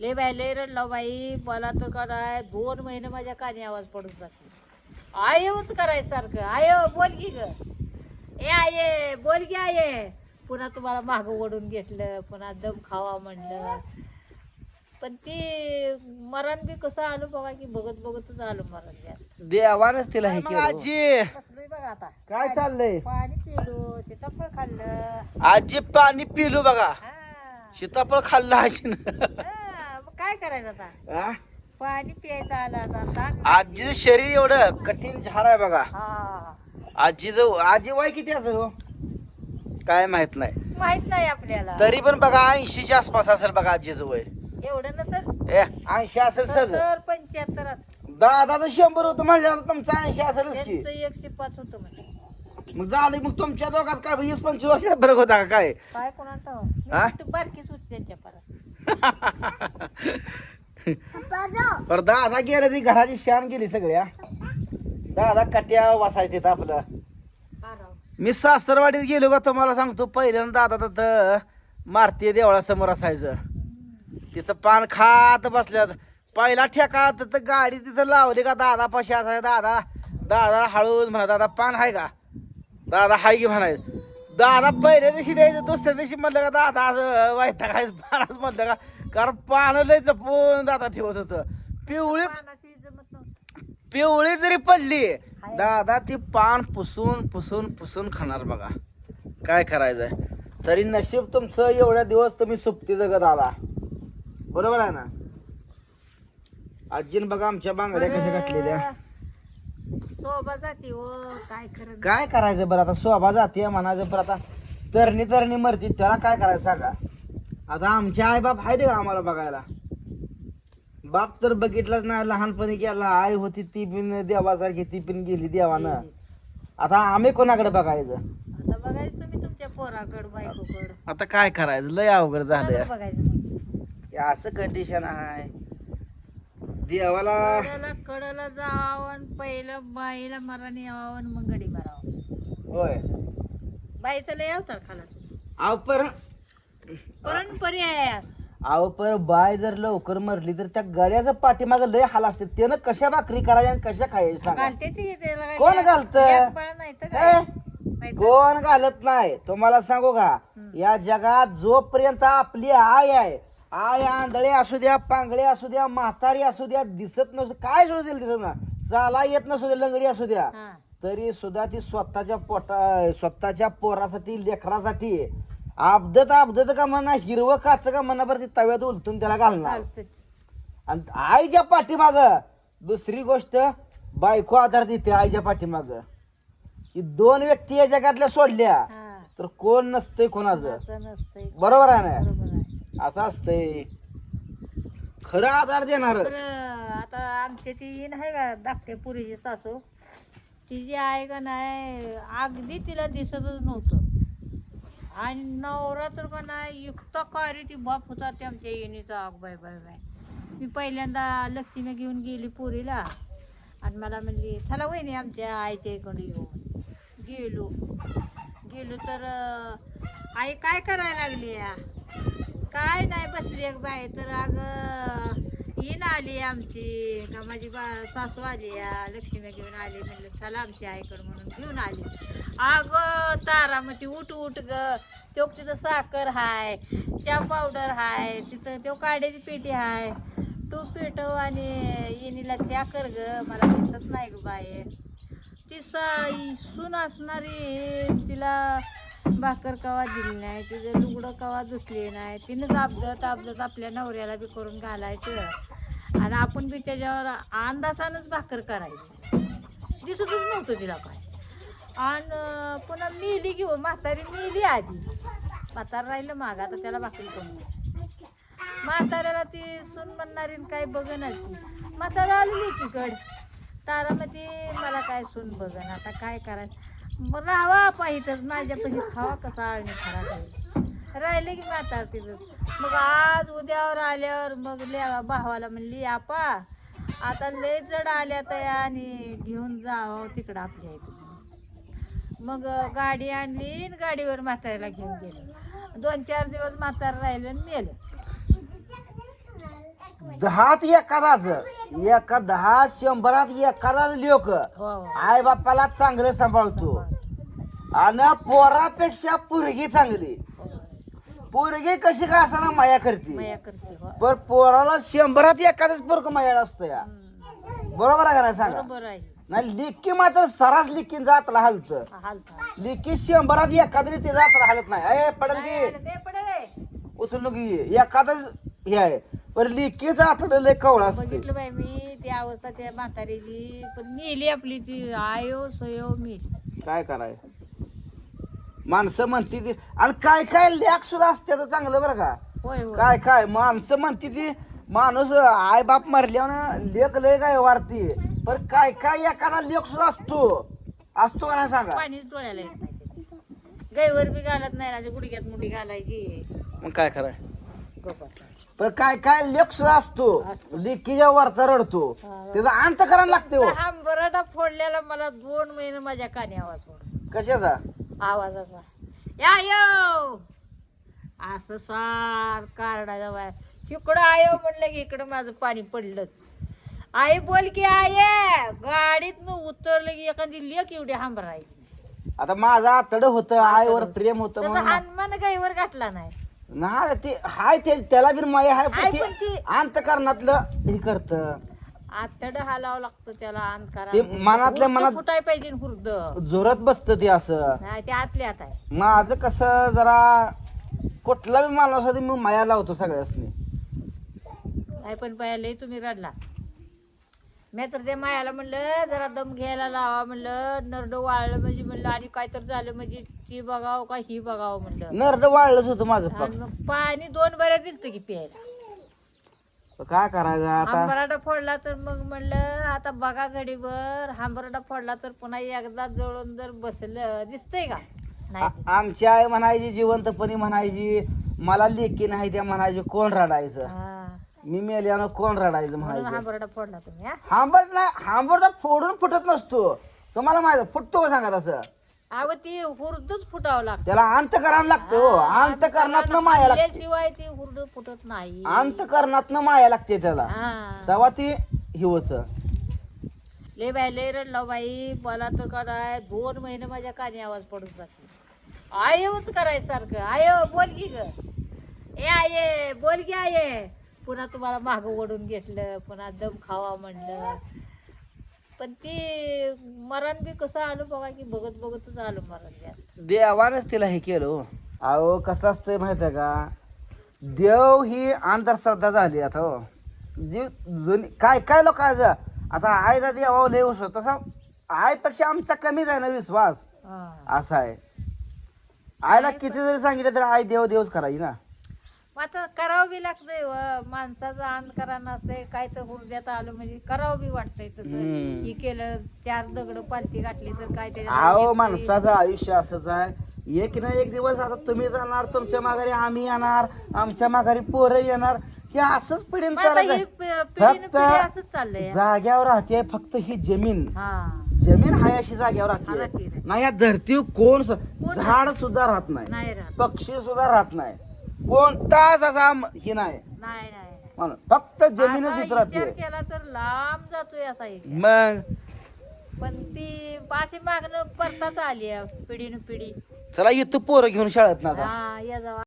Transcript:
ले बाई लय रडला बाई. मला तर काय दोन महिने माझ्या कानी आवाज पडून जाते. आयच करायचं सारखं आय बोल की ग. ए आये बोल की आये पुन्हा तुम्हाला माग ओढून घेतलं पुन्हा दम खावा म्हणलं. पण ती मरण बी कसं आलो बघा की बघत बघतच आलो मरण जास्त देवानच तिला हे मग केलं आजी. बसलोय बघा आता. काय चाललंय? पाणी पिलो सीताफळ खाल्लं. आजी पाणी पिलू बघा. हा. सीताफळ खाल्लं आजीनं. हा, काय करायचं आता? पाणी प्यायचं आलं आता ताक आजीचं शरीर एवढं कठीण झाड आहे बघा. हा. आजीचं आजी वय किती असेल हो? काय माहीत नाही. माहीत नाही आपल्याला. तरी पण बघा ऐंशीच्या आसपास असेल बघा आजीचं वय. एवढं नसत ए ऐंशी असेल सत्तर पंच्याहत्तर असतं. दादाचं शंभर होतं म्हणल्यावर तुमचं ऐंशी असेलच की. त्यांचं एकशे पाच होतं म्हणजे मग झालं मग तुमच्या दोघात काय वीस पंचवीस वर्ष फरक होता का काय? काय कोणाचं? हा? बारकीच होती त्यांच्या परत. पर दादा गेलं ती घराची शान गेली सगळ्या दादा कट्या वासायचे तिथं आपलं. मी सासरवाडीत गेलो का तुम्हाला सांगतो पहिल्यांदा दादा तिथं मारतीय देवळासमोर असायचं. तिथं पान खात बसल्यात. पहिला ठेका तिथं गाडी तिथं लावली का दादा पाशी असायचा दादा दादा हळूच म्हणा दादा पान आहे का? दादा हाय की म्हणायचं. दादा पहिल्या दिवशी द्यायचं दुसऱ्या दिवशी म्हणलं का दादा असं वाईट काय पानच म्हणलं का कारण पानं लय जपून दादा ठेवत होतं. पिवळी पानाची जमत नव्हती. पिवळी जरी पडली दादा ती पान पुसून पुसून पुसून खाणार बघा. काय करायचंय? तरी नशीब तुमचं एवढ्या दिवस तुम्ही सुप्ती जगत आला. बरोबर आहे ना? आजीन बघा आमच्या बांगड्या कशा घातलेल्या. शोभा जाते हो काय खरं काय करायचं बरं आता? शोभा जाते म्हणायचं बरं आता. तरणी तरणी मरती त्याला काय करायचं सांगा? आता आमचे आई बाप आहेत का आम्हाला बघायला? बाप तर बघितलाच नाही लहानपणी गेला. आई होती ती पण देवासारखी ती पण गेली देवानं. आता आम्ही कोणाकडे बघायचं? आता बघायचं तुम्ही तुमच्या पोराकड बायकोकड. आता काय करायचं? लय अवघड कोणाकडं बघायचं मग? हे असं कंडिशन आहे. देवाला कडेला कडला जावं पहिलं बाईला मराने यावं मग गडी मारावं होय बाईचं लय अवतार खाला अहो पर आहे आज. अहो पर बाय जर लवकर मरली तर त्या गड्याचं पाठीमाग लय हाल असते त्यानं कशा भाकरी करायच्या आणि कशा खायच्या सांगा घालते ती त्याला काय कोण घालतं? गॅस बाळ नाही तर काय? ए? नाही तर- कोण घालत नाही तुम्हाला सांगू का. या जगात जोपर्यंत आपली आय आहे आय आंधळे असू द्या पांगळे असू द्या म्हातारी असू द्या दिसत नसू काय तिला दिसत ना चाला येत नसू द्या लंगडी असू द्या हा. तरी सुद्धा ती स्वतःच्या पोटा स्वतःच्या पोरासाठी लेकरासाठी आपदत आपदत का म्हणा हिरवं काच का म्हणा बरं ती तव्यात उलटून त्याला घालणार. आणि आईच्या पाठीमाग दुसरी गोष्ट बायको आधार देते आईच्या पाठीमाग ही दोन व्यक्ती या जगातल्या सोडल्या हा. तर कोण नसतंय कोणाचं असं नसतंय. बरोबर आहे ना बरोबर आहे. असं असतंय. खरं आधार देणार. आता आमच्या ती नाही का धाकट्या पुरीची सासू जी आहे का नाही अगदी तिला दिसतच नव्हतं. आणि नवरा तर का नाही युक्ता कार्य ती बाप होता ते आमच्या येणीचा? आग बाय बाय बाय मी पहिल्यांदा लक्ष्मी घेऊन गेली पुरीला. आणि मला म्हणली चला वहिनी आमच्या आईच्या इकडे येऊ गेलो. गेलो तर आई काय करायला लागली या? काय नाही बसली एक बाई तर अगं ना आली आमची. का माझी बा सासू आली या लक्ष्मी घेऊन आली. म्हणलं चला आमची आईकडं म्हणून घेऊन आली. अगं तारा मग ती उठ उठ ग. तो तिथं साखर हाय त्या पावडर हाय तिथं तो काड्याची पेटी हाय. तू पेटव आणि येणीला त्या कर ग. मला दिसत नाही ग बाय ती सा सून असणारी तिला भाकर कवा दिली नाही तिचं लुगडं कवा धुतली नाही तिनंच आपदत आपजत आपल्या नवऱ्याला बी करून घालायचं. आणि आपण बी त्याच्यावर अंदाजानंच भाकर करायची. दिसतच नव्हतं तिला काय. आणि पुन्हा मिली घेऊन म्हातारी मिली आधी. म्हातारा राहिलं माग आता त्याला भाकरी करून म्हाताऱ्याला ती सून म्हणणारी न काय बघणार ती. म्हातारा आलेली तिकड. ती मला काय सून बघन आता काय करायचं? राहावा पाहिजेच माझ्यापाशी खावा कसा आळणी खरा काही? राहिले की म्हातार तिथं. मग आज उद्यावर आल्यावर मग भावाला म्हणली आपा आता लय जड आल्या तया आणि घेऊन जावं तिकडं आपल्या इथं. मग गाडी आणली आणि गाडीवर म्हाताऱ्याला घेऊन गेलं. दोन चार दिवस म्हातार राहिलं आणि मेलं. दहात एखादाच एका दहा शंभरात एखादाच लोक. हो हो. आई बापाला चांगलं सांभाळतो. आणि पोरापेक्षा पोरगी चांगली. पोरगी कशी का असताना माया करते? मया करते हो. पण पोराला शंभरात एखादच पोरग माया असतो या. बरोबर आहे का नाही सांगा? बरोबर आहे. नाही लिक्की मात्र सरास लिक्की जातला हलत हालता. लिक्की शंभरात एखादी ते जातला हलत नाही. ए पडल की. उचललो की. एखादच हे आहे. पण लिक्कीचं लय कवळा असते. बघितलं बाई मी ती अवस्था त्या म्हातारीची पण मेली आपली ती. आयो सोयो मेली. काय कराय? माणसं म्हणते ती आणि काय काय लेख सुद्धा असते तर चांगलं बरं का. होय होय. काय काय माणसं म्हणते ती माणूस आई बाप मरल्यावर लेख लय काय वारती पण काय काय एखादा लेख सुद्धा असतो. असतो का नाही सांगा? पाणीच डोळ्याला येत नाही गैवर बी घालत नाही ना गुडघ्यात मुठी घालायची. मग काय कराय गोपाळ पण काय काय लेख सुद्धा असतो. लेखीच्या वरचा रडतो. त्याचा अंत करायला लागते हो. हा फोडलेला मला दोन महिने माझ्या कानी आवाज पडतो कशाचा? आवाजाचा. या यो! असं सार कारडाचा बाय तिकडं आयो म्हणलं की इकडं माझं पाणी पडलं. आई बोल की आये गाडीत उतरलं की एखादी लेक एवढी हांबरायची आता माझा आतड होत आईवर प्रेम होत हनुमान गाईवर घातला नाही. ना ते हाय ते त्याला बी माया हाय पण पण ते ती- अंतकरणातलं हे करत. आतड हालावं लागतं त्याला अंत करा मनातल्या मनात- फुटाय पाहिजे हुर्द जोरात बसत ते असं. नाही ते आतल्या आत आहे. माझं कसं जरा कुठला बी माणूस होता मी माया लावतो सगळ्यासनी. नाही पण पाहिलंय तुम्ही रडला. मी तर ते मायाला म्हणलं जरा दम घ्यायला लावा म्हणलं नरड वाळलं म्हणजे म्हणलं आणि काय तर झालं म्हणजे ती बघावं का ही बघावं म्हणलं. नरड वाळलंच होतं माझं आणि पाक मग पाणी दोन बऱ्या दिलत की प्यायला. काय करायचं आता? हांबराडा फोडला तर मग म्हणलं आता बघा घडीवर. हांबराडा फोडला तर पुन्हा एकदा जळून जर बसलं दिसतंय का? नाही. आ- आमची आई म्हणायची जिवंतपणी म्हणायची मला लेखी नाही त्या म्हणायची कोण रडायचं? हा. मी मेल्यानं कोण रडायचं? म्हणून म्हणायचं. हांबराडा फोडला तुम्ही हा? हांबर नाही हांबरला फोडून फुटत नसतो. तुम्हाला माहीत फुटतो का सांगा तसं अहो ती हुरदच फुटावं लागतं. त्याला अंत करायला लागतं हो. अंत माया लागते. शिवाय ती हुरड फुटत नाही. अंत माया लागते त्याला. हा. तेव्हा ती हे होत लय बाय लय रडलो बाई मला तर काय दोन महिने माझ्या कानी आवाज पडून जाते. आयवच करायचं सारखं आय बोल की ग. ए आये बोल की आये. पुन्हा तुम्हाला माग ओढून घेतलं पुन्हा दम खावा म्हणलं. पण ती मरण बी कसं आलं बघा की बघत बघतच आलं मरण जास्त देवानच तिला हे केलं हो. अहो कसं असतंय माहीत आहे का? देव ही अंधश्रद्धा झाली आता हो. जी जुनी काय काय लोकांचं आता आईचा देवा लय विश्वास तसा आईपेक्षा आमचा कमीच आहे ना विश्वास? हा. असा आहे. आईला किती जरी सांगितलं तरी आई देव देवच करायची ना. मग आता करावं बी लागतंय व. माणसाचं अंध करा नसतंय काय तर हुरड्यात आलं म्हणजे करावं बी वाटतंय तसं. हम्म. हे केलं चार दगड पालती घातली तर काय त्याच्यात अहो एक माणसाचं आयुष्य असंच आहे. एक ना एक दिवस आता तुम्ही जाणार तुमच्या माघारी आम्ही येणार आमच्या माघारी पोरं येणार. हे असंच पिढीन मग आता चालत ही आहे प- पिढीनं फक्त पिढी असंच चाललंय. जाग्यावर राहते फक्त ही जमीन. हा. जमीन हाय अशी जाग्यावर राहते. नाही या धरतीवर कोण सु- कोण झाड सुद्धा राहत नाही. नाही राहत. पक्षी सुद्धा राहत नाही. कोणताच असा हे नाही. नाही नाही नाही. म्हणून फक्त जमीनच आता इथं विचार राहते केला तर लांब जातोय असा एक मग? पण ती अशी मागणं परताच आली आहे पिढीनं पिढी चला इथं पोरं घेऊन शाळेत ना आता. हा या जावा.